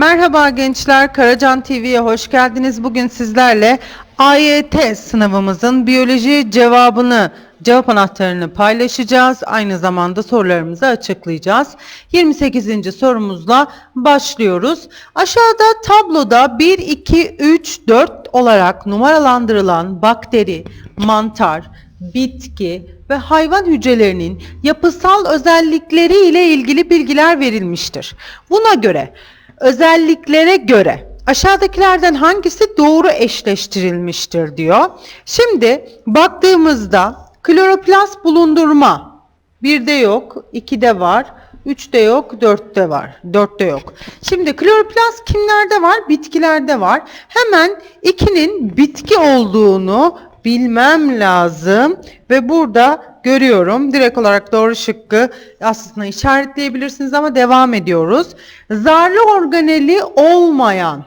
Merhaba gençler, Karacan TV'ye hoş geldiniz. Bugün sizlerle AYT sınavımızın biyoloji cevabını, cevap anahtarını paylaşacağız. Aynı zamanda sorularımızı açıklayacağız. 28. sorumuzla başlıyoruz. Aşağıda tabloda 1, 2, 3, 4 olarak numaralandırılan bakteri, mantar, bitki ve hayvan hücrelerinin yapısal özellikleri ile ilgili bilgiler verilmiştir. Buna göre özelliklere göre aşağıdakilerden hangisi doğru eşleştirilmiştir diyor. Şimdi baktığımızda kloroplast bulundurma birde yok, ikide var, üçte yok, dörtte var, dörtte yok. Şimdi kloroplast kimlerde var? Bitkilerde var. Hemen ikinin bitki olduğunu bilmem lazım ve burada görüyorum. Direkt olarak doğru şıkkı aslında işaretleyebilirsiniz ama devam ediyoruz. Zarlı organeli olmayan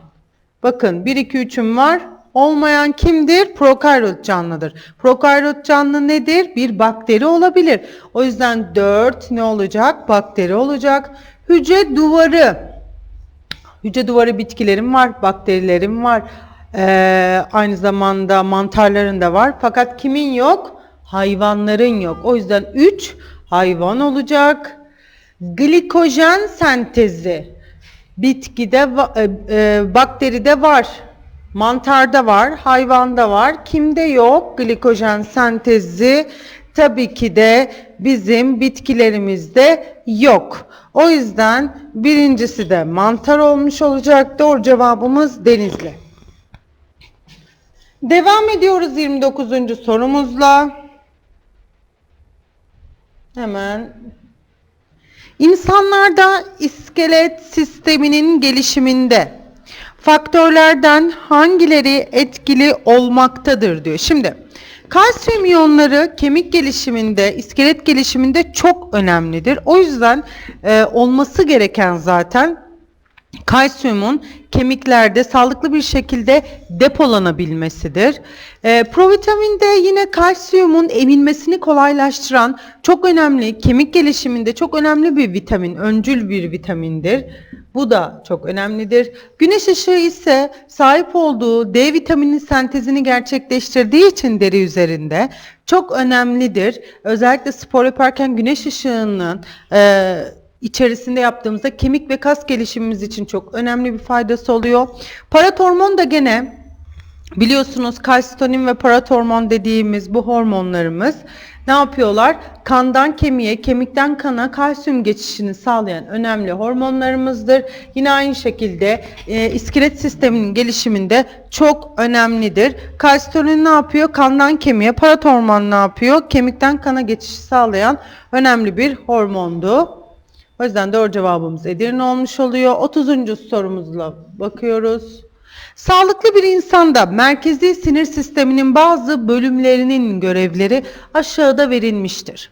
bakın 1 2 3'üm var. Olmayan kimdir? Prokaryot canlıdır. Prokaryot canlı nedir? Bir bakteri olabilir. O yüzden 4 ne olacak? Bakteri olacak. Hücre duvarı. Hücre duvarı bitkilerim var, bakterilerim var. Ee, aynı zamanda mantarların da var. Fakat kimin yok? Hayvanların yok. O yüzden 3 hayvan olacak. Glikojen sentezi bitkide, e, e, bakteride var. Mantarda var, hayvanda var. Kimde yok? Glikojen sentezi tabii ki de bizim bitkilerimizde yok. O yüzden birincisi de mantar olmuş olacak. Doğru cevabımız denizli. Devam ediyoruz 29. sorumuzla. Hemen İnsanlarda iskelet sisteminin gelişiminde faktörlerden hangileri etkili olmaktadır diyor. Şimdi kalsiyum iyonları kemik gelişiminde, iskelet gelişiminde çok önemlidir. O yüzden e, olması gereken zaten kalsiyumun kemiklerde sağlıklı bir şekilde depolanabilmesidir. E, provitaminde yine kalsiyumun emilmesini kolaylaştıran çok önemli, kemik gelişiminde çok önemli bir vitamin, öncül bir vitamindir. Bu da çok önemlidir. Güneş ışığı ise sahip olduğu D vitamini sentezini gerçekleştirdiği için deri üzerinde çok önemlidir. Özellikle spor yaparken güneş ışığının e, içerisinde yaptığımızda kemik ve kas gelişimimiz için çok önemli bir faydası oluyor. Paratormon da gene biliyorsunuz kalsitonin ve paratormon dediğimiz bu hormonlarımız ne yapıyorlar? Kandan kemiğe, kemikten kana kalsiyum geçişini sağlayan önemli hormonlarımızdır. Yine aynı şekilde e, iskelet sisteminin gelişiminde çok önemlidir. Kalsitonin ne yapıyor? Kandan kemiğe, paratormon ne yapıyor? Kemikten kana geçişi sağlayan önemli bir hormondu. O yüzden doğru cevabımız Edirne olmuş oluyor. 30. sorumuzla bakıyoruz. Sağlıklı bir insanda merkezi sinir sisteminin bazı bölümlerinin görevleri aşağıda verilmiştir.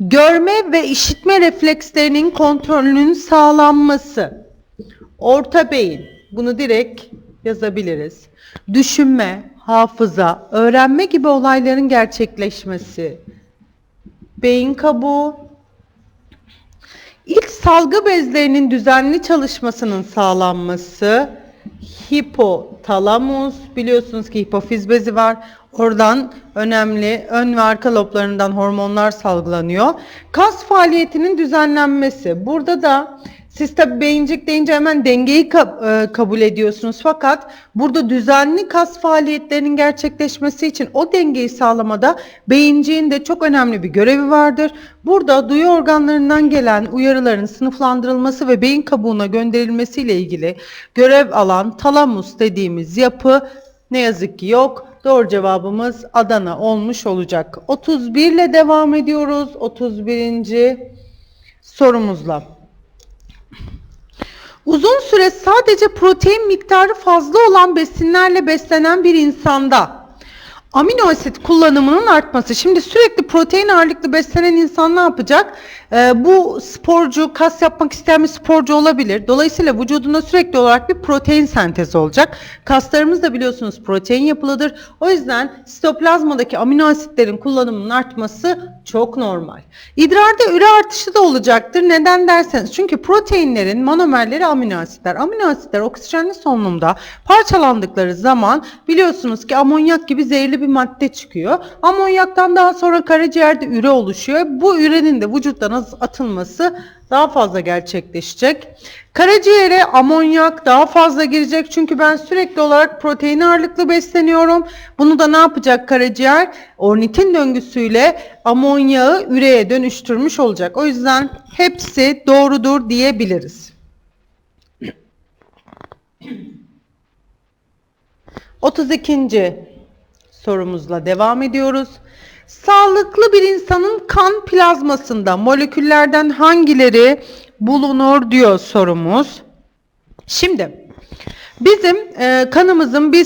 Görme ve işitme reflekslerinin kontrolünün sağlanması. Orta beyin. Bunu direkt yazabiliriz. Düşünme, hafıza, öğrenme gibi olayların gerçekleşmesi. Beyin kabuğu, salgı bezlerinin düzenli çalışmasının sağlanması, hipotalamus, biliyorsunuz ki hipofiz bezi var. Oradan önemli ön ve arka loblarından hormonlar salgılanıyor. Kas faaliyetinin düzenlenmesi. Burada da siz tabi beyincik deyince hemen dengeyi ka- e, kabul ediyorsunuz. Fakat burada düzenli kas faaliyetlerinin gerçekleşmesi için o dengeyi sağlamada beyinciğin de çok önemli bir görevi vardır. Burada duyu organlarından gelen uyarıların sınıflandırılması ve beyin kabuğuna gönderilmesiyle ilgili görev alan talamus dediğimiz yapı ne yazık ki yok. Doğru cevabımız Adana olmuş olacak. 31 ile devam ediyoruz. 31. sorumuzla. Uzun süre sadece protein miktarı fazla olan besinlerle beslenen bir insanda Amino asit kullanımının artması. Şimdi sürekli protein ağırlıklı beslenen insan ne yapacak? Ee, bu sporcu, kas yapmak isteyen bir sporcu olabilir. Dolayısıyla vücudunda sürekli olarak bir protein sentezi olacak. Kaslarımız da biliyorsunuz protein yapılıdır. O yüzden sitoplazmadaki amino asitlerin kullanımının artması çok normal. İdrarda üre artışı da olacaktır. Neden derseniz çünkü proteinlerin monomerleri amino asitler. Amino asitler oksijenli solunumda parçalandıkları zaman biliyorsunuz ki amonyak gibi zehirli bir madde çıkıyor. Amonyaktan daha sonra karaciğerde üre oluşuyor. Bu ürenin de vücuttan atılması daha fazla gerçekleşecek. Karaciğere amonyak daha fazla girecek çünkü ben sürekli olarak protein ağırlıklı besleniyorum. Bunu da ne yapacak karaciğer? Ornitin döngüsüyle amonyağı üreye dönüştürmüş olacak. O yüzden hepsi doğrudur diyebiliriz. 32. sorumuzla devam ediyoruz. Sağlıklı bir insanın kan plazmasında moleküllerden hangileri bulunur diyor sorumuz. Şimdi bizim e, kanımızın bir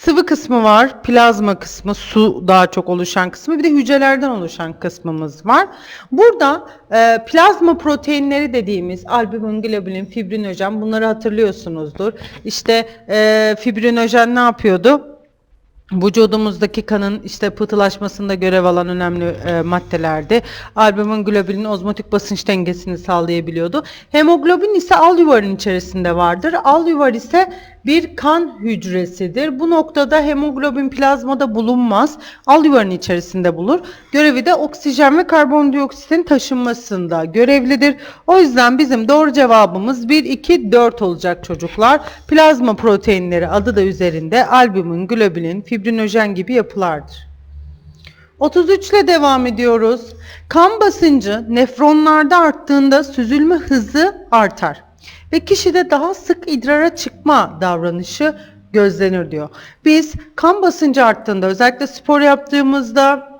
sıvı kısmı var, plazma kısmı, su daha çok oluşan kısmı, bir de hücrelerden oluşan kısmımız var. Burada e, plazma proteinleri dediğimiz albumin, globulin, fibrinojen bunları hatırlıyorsunuzdur. İşte e, fibrinojen ne yapıyordu? Vücudumuzdaki kanın işte pıhtılaşmasında görev alan önemli e, maddelerdi. Albumin globulin ozmotik basınç dengesini sağlayabiliyordu. Hemoglobin ise al yuvarın içerisinde vardır. Al yuvar ise bir kan hücresidir. Bu noktada hemoglobin plazmada bulunmaz. Al yuvarın içerisinde bulur. Görevi de oksijen ve karbondioksitin taşınmasında görevlidir. O yüzden bizim doğru cevabımız 1, 2, 4 olacak çocuklar. Plazma proteinleri adı da üzerinde albumin, globulin, fibrinojen gibi yapılardır. 33 ile devam ediyoruz. Kan basıncı nefronlarda arttığında süzülme hızı artar ve kişide daha sık idrara çıkma davranışı gözlenir diyor. Biz kan basıncı arttığında özellikle spor yaptığımızda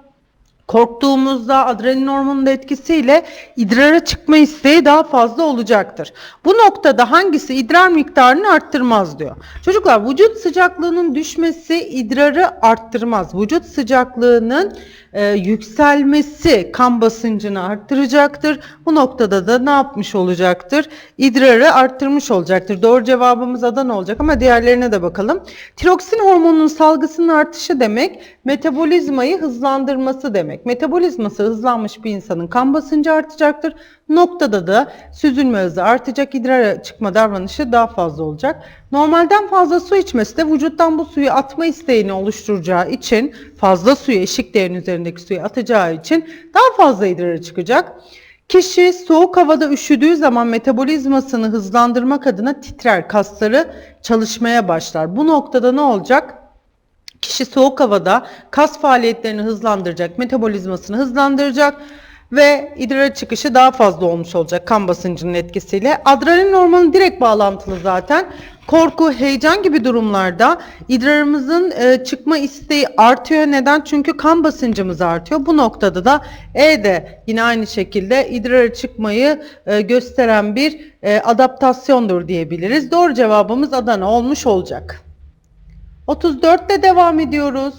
korktuğumuzda adrenalin hormonunun etkisiyle idrara çıkma isteği daha fazla olacaktır. Bu noktada hangisi idrar miktarını arttırmaz diyor. Çocuklar vücut sıcaklığının düşmesi idrarı arttırmaz. Vücut sıcaklığının e, yükselmesi kan basıncını arttıracaktır. Bu noktada da ne yapmış olacaktır? İdrarı arttırmış olacaktır. Doğru cevabımız Adana olacak ama diğerlerine de bakalım. Tiroksin hormonunun salgısının artışı demek metabolizmayı hızlandırması demek. Metabolizması hızlanmış bir insanın kan basıncı artacaktır. Noktada da süzülme hızı artacak, idrara çıkma davranışı daha fazla olacak. Normalden fazla su içmesi de vücuttan bu suyu atma isteğini oluşturacağı için fazla suyu eşik değerin üzerindeki suyu atacağı için daha fazla idrara çıkacak. Kişi soğuk havada üşüdüğü zaman metabolizmasını hızlandırmak adına titrer, kasları çalışmaya başlar. Bu noktada ne olacak? Kişi soğuk havada kas faaliyetlerini hızlandıracak, metabolizmasını hızlandıracak ve idrar çıkışı daha fazla olmuş olacak kan basıncının etkisiyle. Adrenalin hormonu direkt bağlantılı zaten. Korku, heyecan gibi durumlarda idrarımızın e, çıkma isteği artıyor. Neden? Çünkü kan basıncımız artıyor. Bu noktada da E de yine aynı şekilde idrara çıkmayı e, gösteren bir e, adaptasyondur diyebiliriz. Doğru cevabımız Adana olmuş olacak. 34 ile devam ediyoruz.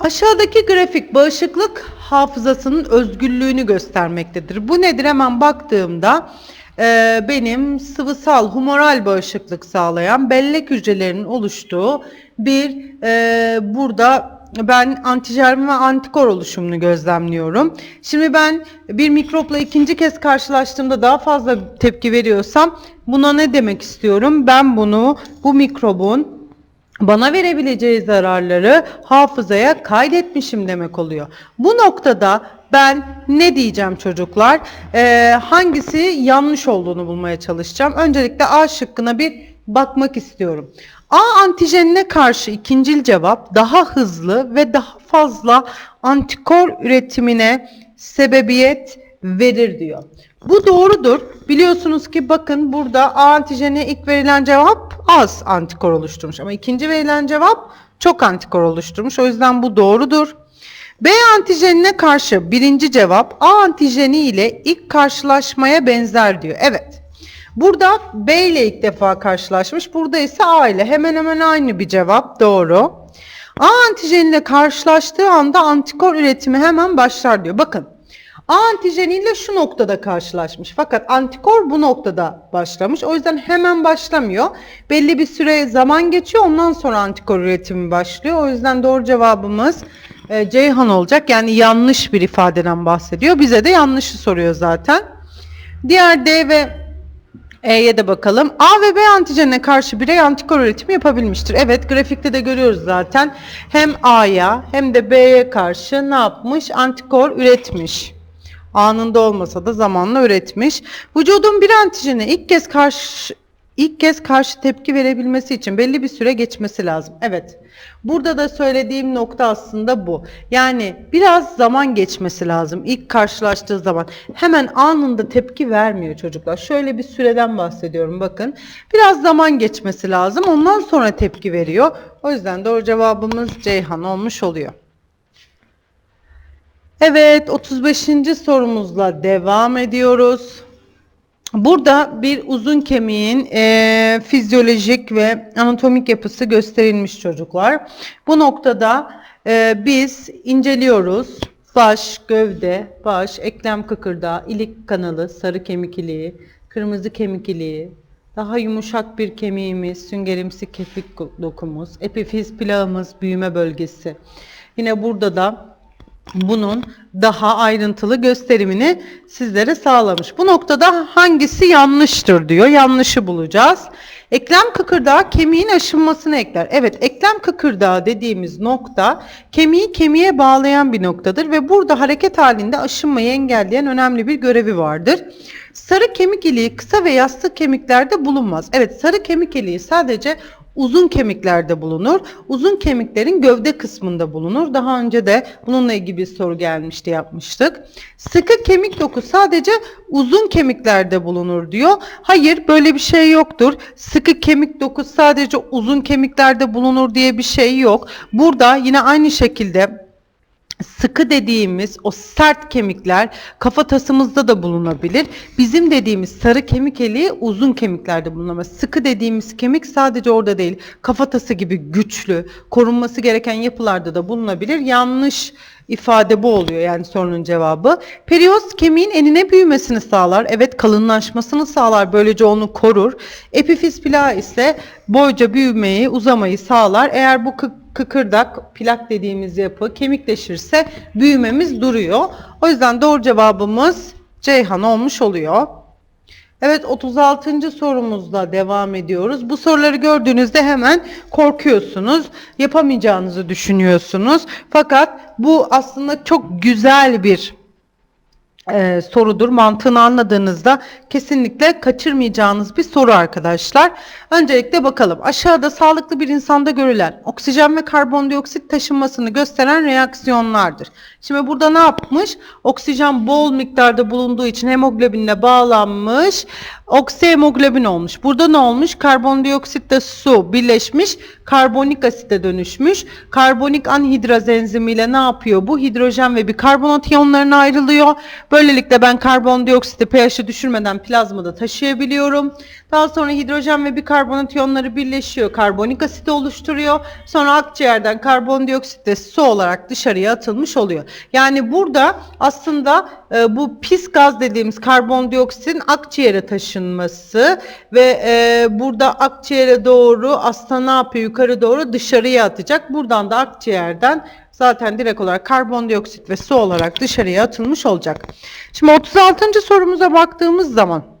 Aşağıdaki grafik bağışıklık hafızasının özgürlüğünü göstermektedir. Bu nedir? Hemen baktığımda e, benim sıvısal humoral bağışıklık sağlayan bellek hücrelerinin oluştuğu bir e, burada ben antijen ve antikor oluşumunu gözlemliyorum. Şimdi ben bir mikropla ikinci kez karşılaştığımda daha fazla tepki veriyorsam buna ne demek istiyorum? Ben bunu bu mikrobun bana verebileceği zararları hafızaya kaydetmişim demek oluyor. Bu noktada ben ne diyeceğim çocuklar? Ee, hangisi yanlış olduğunu bulmaya çalışacağım. Öncelikle A şıkkına bir bakmak istiyorum. A antijenine karşı ikincil cevap daha hızlı ve daha fazla antikor üretimine sebebiyet verir diyor. Bu doğrudur. Biliyorsunuz ki bakın burada A antijene ilk verilen cevap az antikor oluşturmuş ama ikinci verilen cevap çok antikor oluşturmuş. O yüzden bu doğrudur. B antijenine karşı birinci cevap A antijeni ile ilk karşılaşmaya benzer diyor. Evet. Burada B ile ilk defa karşılaşmış. Burada ise A ile hemen hemen aynı bir cevap. Doğru. A antijeniyle karşılaştığı anda antikor üretimi hemen başlar diyor. Bakın A antijeniyle şu noktada karşılaşmış. Fakat antikor bu noktada başlamış. O yüzden hemen başlamıyor. Belli bir süre zaman geçiyor. Ondan sonra antikor üretimi başlıyor. O yüzden doğru cevabımız e, Ceyhan olacak. Yani yanlış bir ifadeden bahsediyor. Bize de yanlışı soruyor zaten. Diğer D ve E'ye de bakalım. A ve B antijenine karşı birey antikor üretimi yapabilmiştir. Evet grafikte de görüyoruz zaten. Hem A'ya hem de B'ye karşı ne yapmış? Antikor üretmiş. Anında olmasa da zamanla üretmiş. Vücudun bir antijene ilk kez karşı ilk kez karşı tepki verebilmesi için belli bir süre geçmesi lazım. Evet. Burada da söylediğim nokta aslında bu. Yani biraz zaman geçmesi lazım ilk karşılaştığı zaman. Hemen anında tepki vermiyor çocuklar. Şöyle bir süreden bahsediyorum bakın. Biraz zaman geçmesi lazım. Ondan sonra tepki veriyor. O yüzden doğru cevabımız Ceyhan olmuş oluyor. Evet 35. sorumuzla devam ediyoruz. Burada bir uzun kemiğin e, fizyolojik ve anatomik yapısı gösterilmiş çocuklar. Bu noktada e, biz inceliyoruz. Baş, gövde, baş, eklem kıkırdağı, ilik kanalı, sarı kemik iliği, kırmızı kemik iliği, daha yumuşak bir kemiğimiz, süngerimsi kefik dokumuz, epifiz plağımız, büyüme bölgesi. Yine burada da bunun daha ayrıntılı gösterimini sizlere sağlamış. Bu noktada hangisi yanlıştır diyor. Yanlışı bulacağız. Eklem kıkırdağı kemiğin aşınmasını ekler. Evet eklem kıkırdağı dediğimiz nokta kemiği kemiğe bağlayan bir noktadır ve burada hareket halinde aşınmayı engelleyen önemli bir görevi vardır. Sarı kemik iliği kısa ve yassı kemiklerde bulunmaz. Evet sarı kemik iliği sadece uzun kemiklerde bulunur. Uzun kemiklerin gövde kısmında bulunur. Daha önce de bununla ilgili bir soru gelmişti yapmıştık. Sıkı kemik doku sadece uzun kemiklerde bulunur diyor. Hayır böyle bir şey yoktur. Sıkı kemik doku sadece uzun kemiklerde bulunur diye bir şey yok. Burada yine aynı şekilde sıkı dediğimiz o sert kemikler kafatasımızda da bulunabilir. Bizim dediğimiz sarı kemik eliği uzun kemiklerde bulunamaz. Sıkı dediğimiz kemik sadece orada değil. Kafatası gibi güçlü, korunması gereken yapılarda da bulunabilir. Yanlış ifade bu oluyor yani sorunun cevabı. Periost kemiğin enine büyümesini sağlar. Evet kalınlaşmasını sağlar. Böylece onu korur. Epifiz plağı ise boyca büyümeyi, uzamayı sağlar. Eğer bu kıkırdak, plak dediğimiz yapı kemikleşirse büyümemiz duruyor. O yüzden doğru cevabımız Ceyhan olmuş oluyor. Evet 36. sorumuzla devam ediyoruz. Bu soruları gördüğünüzde hemen korkuyorsunuz. Yapamayacağınızı düşünüyorsunuz. Fakat bu aslında çok güzel bir e, sorudur. Mantığını anladığınızda kesinlikle kaçırmayacağınız bir soru arkadaşlar. Öncelikle bakalım. Aşağıda sağlıklı bir insanda görülen oksijen ve karbondioksit taşınmasını gösteren reaksiyonlardır. Şimdi burada ne yapmış? Oksijen bol miktarda bulunduğu için hemoglobinle bağlanmış. Oksihemoglobin olmuş. Burada ne olmuş? Karbondioksitle su birleşmiş. Karbonik asite dönüşmüş. Karbonik anhidraz enzimiyle ne yapıyor? Bu hidrojen ve bir karbonat iyonlarına ayrılıyor. Böylelikle ben karbondioksiti pH'i düşürmeden plazmada taşıyabiliyorum. Daha sonra hidrojen ve bir karbonat iyonları birleşiyor. Karbonik asit oluşturuyor. Sonra akciğerden karbondioksit de su olarak dışarıya atılmış oluyor. Yani burada aslında e, bu pis gaz dediğimiz karbondioksitin akciğere taşınması ve e, burada akciğere doğru aslında ne yapıyor? Yukarı doğru dışarıya atacak. Buradan da akciğerden zaten direkt olarak karbondioksit ve su olarak dışarıya atılmış olacak. Şimdi 36. sorumuza baktığımız zaman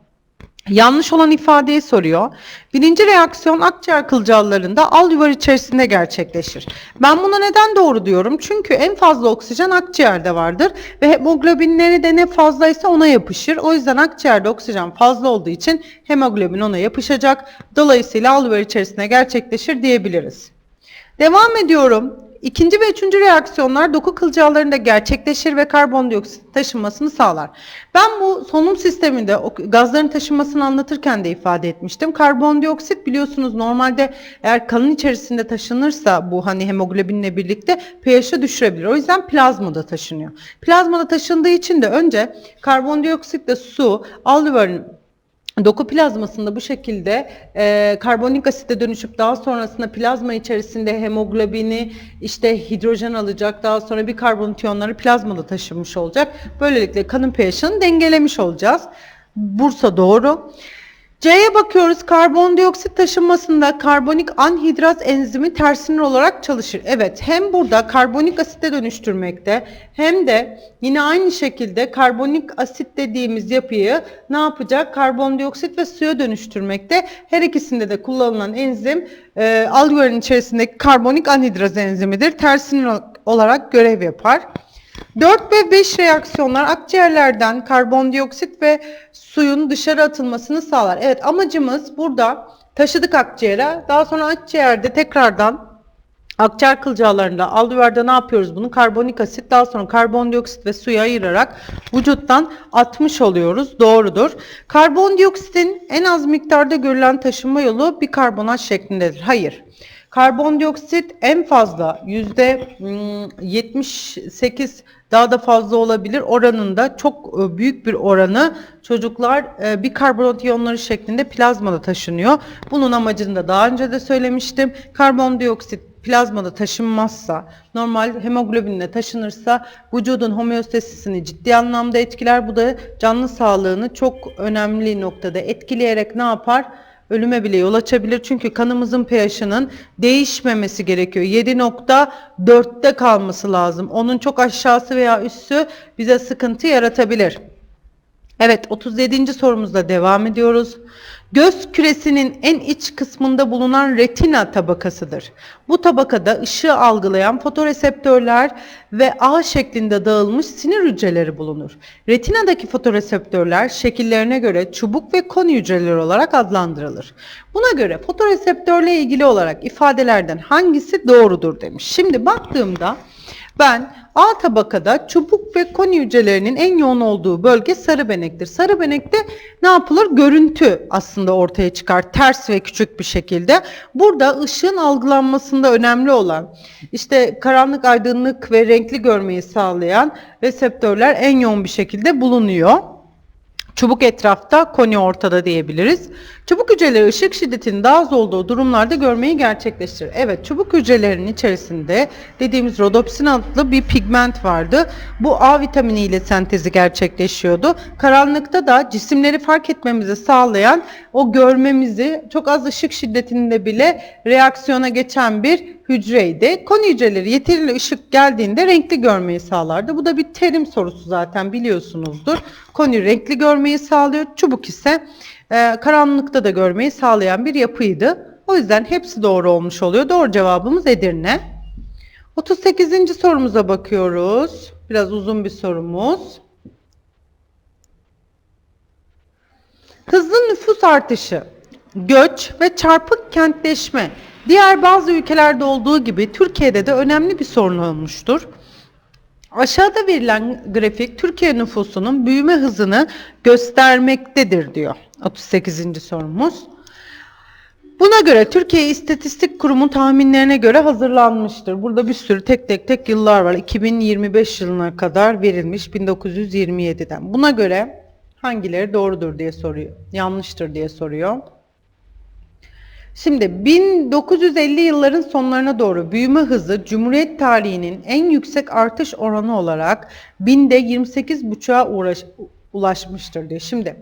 Yanlış olan ifadeyi soruyor. Birinci reaksiyon akciğer kılcallarında al yuvar içerisinde gerçekleşir. Ben buna neden doğru diyorum? Çünkü en fazla oksijen akciğerde vardır ve hemoglobinleri de ne fazlaysa ona yapışır. O yüzden akciğerde oksijen fazla olduğu için hemoglobin ona yapışacak. Dolayısıyla al yuvar içerisinde gerçekleşir diyebiliriz. Devam ediyorum. İkinci ve üçüncü reaksiyonlar doku kılcallarında gerçekleşir ve karbondioksit taşınmasını sağlar. Ben bu solunum sisteminde gazların taşınmasını anlatırken de ifade etmiştim. Karbondioksit biliyorsunuz normalde eğer kanın içerisinde taşınırsa bu hani hemoglobinle birlikte pH'i düşürebilir. O yüzden plazmada taşınıyor. Plazmada taşındığı için de önce karbondioksitle su alveolün Doku plazmasında bu şekilde e, karbonik asite dönüşüp daha sonrasında plazma içerisinde hemoglobini işte hidrojen alacak. Daha sonra bir karbonat iyonları plazmada taşınmış olacak. Böylelikle kanın pH'ını dengelemiş olacağız. Bursa doğru. C'ye bakıyoruz. Karbondioksit taşınmasında karbonik anhidraz enzimi tersiner olarak çalışır. Evet hem burada karbonik asite dönüştürmekte hem de yine aynı şekilde karbonik asit dediğimiz yapıyı ne yapacak? Karbondioksit ve suya dönüştürmekte. Her ikisinde de kullanılan enzim e, alveolün içerisindeki karbonik anhidraz enzimidir. Tersiner olarak görev yapar. 4 ve 5 reaksiyonlar akciğerlerden karbondioksit ve suyun dışarı atılmasını sağlar. Evet amacımız burada taşıdık akciğere. Daha sonra akciğerde tekrardan akciğer kılcallarında alveolerde ne yapıyoruz bunu? Karbonik asit daha sonra karbondioksit ve suyu ayırarak vücuttan atmış oluyoruz. Doğrudur. Karbondioksitin en az miktarda görülen taşınma yolu bikarbonat şeklindedir. Hayır. Karbondioksit en fazla yüzde hmm, 78 daha da fazla olabilir oranında çok e, büyük bir oranı çocuklar e, bikarbonat iyonları şeklinde plazmada taşınıyor. Bunun amacını da daha önce de söylemiştim. Karbondioksit plazmada taşınmazsa, normal hemoglobinle taşınırsa vücudun homeostasisini ciddi anlamda etkiler. Bu da canlı sağlığını çok önemli noktada etkileyerek ne yapar? Ölüme bile yol açabilir. Çünkü kanımızın pH'ının değişmemesi gerekiyor. 7.4'te kalması lazım. Onun çok aşağısı veya üstü bize sıkıntı yaratabilir. Evet 37. sorumuzda devam ediyoruz. Göz küresinin en iç kısmında bulunan retina tabakasıdır. Bu tabakada ışığı algılayan fotoreseptörler ve ağ şeklinde dağılmış sinir hücreleri bulunur. Retinadaki fotoreseptörler şekillerine göre çubuk ve koni hücreleri olarak adlandırılır. Buna göre fotoreseptörle ilgili olarak ifadelerden hangisi doğrudur demiş. Şimdi baktığımda ben A tabakada çubuk ve koni hücrelerinin en yoğun olduğu bölge sarı benektir. Sarı benekte ne yapılır? Görüntü aslında ortaya çıkar. Ters ve küçük bir şekilde. Burada ışığın algılanmasında önemli olan işte karanlık, aydınlık ve renkli görmeyi sağlayan reseptörler en yoğun bir şekilde bulunuyor. Çubuk etrafta, koni ortada diyebiliriz. Çubuk hücreleri ışık şiddetinin daha az olduğu durumlarda görmeyi gerçekleştirir. Evet, çubuk hücrelerinin içerisinde dediğimiz rodopsin adlı bir pigment vardı. Bu A vitamini ile sentezi gerçekleşiyordu. Karanlıkta da cisimleri fark etmemizi sağlayan, o görmemizi çok az ışık şiddetinde bile reaksiyona geçen bir hücreydi. Koni hücreleri yeterli ışık geldiğinde renkli görmeyi sağlardı. Bu da bir terim sorusu zaten biliyorsunuzdur. Koni renkli görmeyi sağlıyor. Çubuk ise e, karanlıkta da görmeyi sağlayan bir yapıydı. O yüzden hepsi doğru olmuş oluyor. Doğru cevabımız Edirne. 38. sorumuza bakıyoruz. Biraz uzun bir sorumuz. Hızlı nüfus artışı, göç ve çarpık kentleşme diğer bazı ülkelerde olduğu gibi Türkiye'de de önemli bir sorun olmuştur. Aşağıda verilen grafik Türkiye nüfusunun büyüme hızını göstermektedir diyor. 38. sorumuz. Buna göre Türkiye İstatistik Kurumu tahminlerine göre hazırlanmıştır. Burada bir sürü tek tek tek yıllar var. 2025 yılına kadar verilmiş 1927'den. Buna göre hangileri doğrudur diye soruyor. Yanlıştır diye soruyor. Şimdi 1950 yılların sonlarına doğru büyüme hızı Cumhuriyet tarihinin en yüksek artış oranı olarak binde 28,5'a ulaşmıştır diyor. Şimdi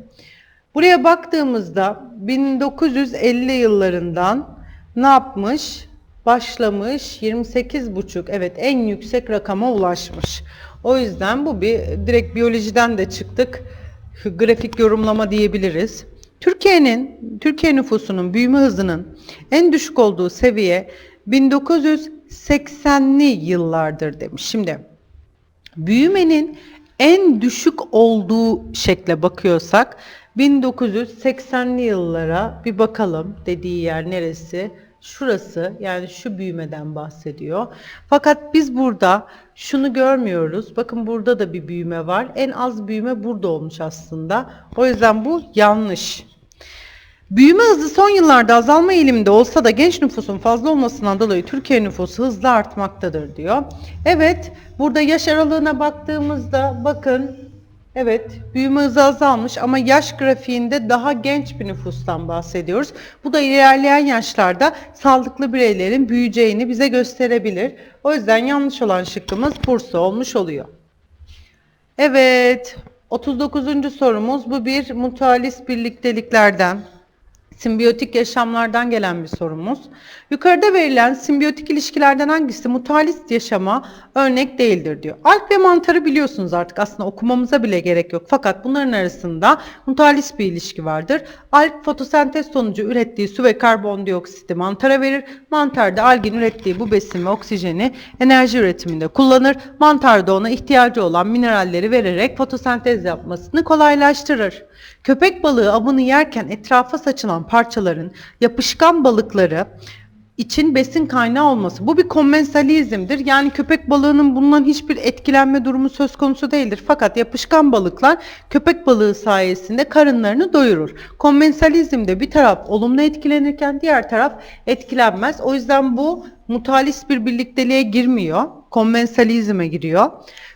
buraya baktığımızda 1950 yıllarından ne yapmış? Başlamış 28,5 evet en yüksek rakama ulaşmış. O yüzden bu bir direkt biyolojiden de çıktık. Grafik yorumlama diyebiliriz. Türkiye'nin Türkiye nüfusunun büyüme hızının en düşük olduğu seviye 1980'li yıllardır demiş. Şimdi büyümenin en düşük olduğu şekle bakıyorsak 1980'li yıllara bir bakalım dediği yer neresi? Şurası yani şu büyümeden bahsediyor. Fakat biz burada şunu görmüyoruz. Bakın burada da bir büyüme var. En az büyüme burada olmuş aslında. O yüzden bu yanlış. Büyüme hızı son yıllarda azalma eğiliminde olsa da genç nüfusun fazla olmasından dolayı Türkiye nüfusu hızla artmaktadır diyor. Evet, burada yaş aralığına baktığımızda bakın Evet, büyüme hızı azalmış ama yaş grafiğinde daha genç bir nüfustan bahsediyoruz. Bu da ilerleyen yaşlarda sağlıklı bireylerin büyüyeceğini bize gösterebilir. O yüzden yanlış olan şıkkımız Bursa olmuş oluyor. Evet, 39. sorumuz bu bir mutualist birlikteliklerden, simbiyotik yaşamlardan gelen bir sorumuz. Yukarıda verilen simbiyotik ilişkilerden hangisi mutualist yaşama örnek değildir diyor. Alg ve mantarı biliyorsunuz artık aslında okumamıza bile gerek yok. Fakat bunların arasında mutualist bir ilişki vardır. Alg fotosentez sonucu ürettiği su ve karbondioksiti mantara verir. Mantar da algin ürettiği bu besin ve oksijeni enerji üretiminde kullanır. Mantar da ona ihtiyacı olan mineralleri vererek fotosentez yapmasını kolaylaştırır. Köpek balığı avını yerken etrafa saçılan parçaların yapışkan balıkları için besin kaynağı olması. Bu bir konvensalizmdir. Yani köpek balığının bundan hiçbir etkilenme durumu söz konusu değildir. Fakat yapışkan balıklar köpek balığı sayesinde karınlarını doyurur. Konvensalizmde bir taraf olumlu etkilenirken diğer taraf etkilenmez. O yüzden bu mutualist bir birlikteliğe girmiyor. Konvensalizme giriyor.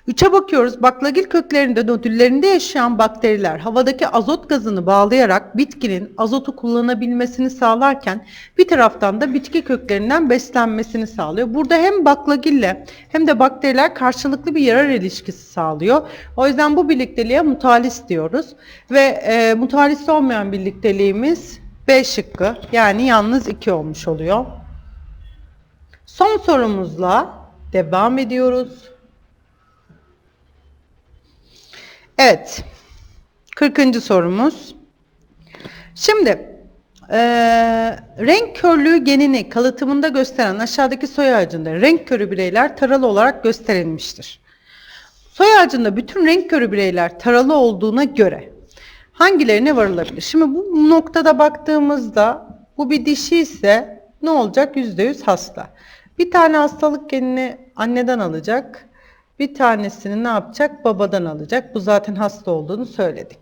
Üçe bakıyoruz. Baklagil köklerinde, nodüllerinde yaşayan bakteriler havadaki azot gazını bağlayarak bitkinin azotu kullanabilmesini sağlarken bir taraftan da bitki köklerinden beslenmesini sağlıyor. Burada hem baklagille hem de bakteriler karşılıklı bir yarar ilişkisi sağlıyor. O yüzden bu birlikteliğe mutualist diyoruz. Ve e, mutualist olmayan birlikteliğimiz B şıkkı yani yalnız 2 olmuş oluyor. Son sorumuzla devam ediyoruz. Evet. 40. sorumuz. Şimdi eee, renk körlüğü genini kalıtımında gösteren aşağıdaki soy ağacında renk körü bireyler taralı olarak gösterilmiştir. Soy ağacında bütün renk körü bireyler taralı olduğuna göre hangilerine varılabilir? Şimdi bu noktada baktığımızda bu bir dişi ise ne olacak? %100 hasta. Bir tane hastalık genini anneden alacak. Bir tanesini ne yapacak? Babadan alacak. Bu zaten hasta olduğunu söyledik.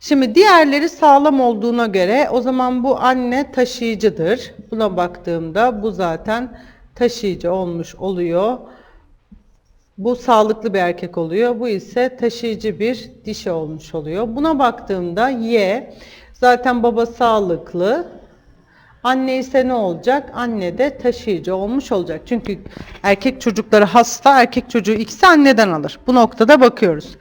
Şimdi diğerleri sağlam olduğuna göre o zaman bu anne taşıyıcıdır. Buna baktığımda bu zaten taşıyıcı olmuş oluyor. Bu sağlıklı bir erkek oluyor. Bu ise taşıyıcı bir dişi olmuş oluyor. Buna baktığımda Y zaten baba sağlıklı. Anne ise ne olacak? Anne de taşıyıcı olmuş olacak. Çünkü erkek çocukları hasta, erkek çocuğu ikisi anneden alır. Bu noktada bakıyoruz.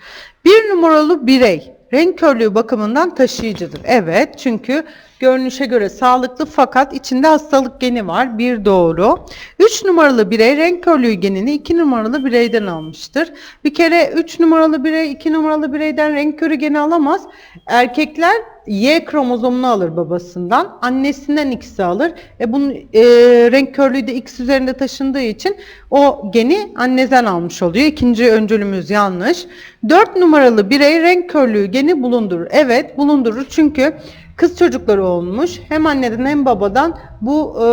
Bir numaralı birey renk körlüğü bakımından taşıyıcıdır. Evet çünkü görünüşe göre sağlıklı fakat içinde hastalık geni var. Bir doğru. 3 numaralı birey renk körlüğü genini 2 numaralı bireyden almıştır. Bir kere 3 numaralı birey 2 numaralı bireyden renk körü geni alamaz. Erkekler Y kromozomunu alır babasından. Annesinden X'i alır. E bunun e, renk körlüğü de X üzerinde taşındığı için o geni anneden almış oluyor. İkinci öncülümüz yanlış. 4 numaralı birey renk körlüğü geni bulundurur. Evet bulundurur çünkü kız çocukları olmuş. Hem anneden hem babadan bu e,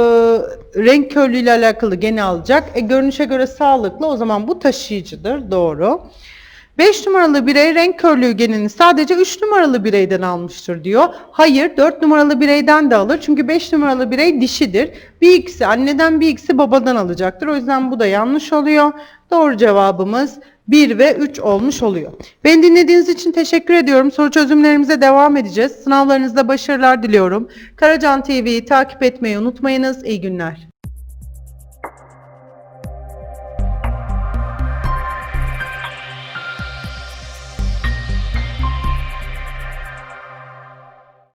renk körlüğü ile alakalı geni alacak. E, görünüşe göre sağlıklı o zaman bu taşıyıcıdır. Doğru. 5 numaralı birey renk körlüğü genini sadece 3 numaralı bireyden almıştır diyor. Hayır 4 numaralı bireyden de alır. Çünkü 5 numaralı birey dişidir. Bir ikisi anneden bir ikisi babadan alacaktır. O yüzden bu da yanlış oluyor. Doğru cevabımız 1 ve 3 olmuş oluyor. Beni dinlediğiniz için teşekkür ediyorum. Soru çözümlerimize devam edeceğiz. Sınavlarınızda başarılar diliyorum. Karacan TV'yi takip etmeyi unutmayınız. İyi günler.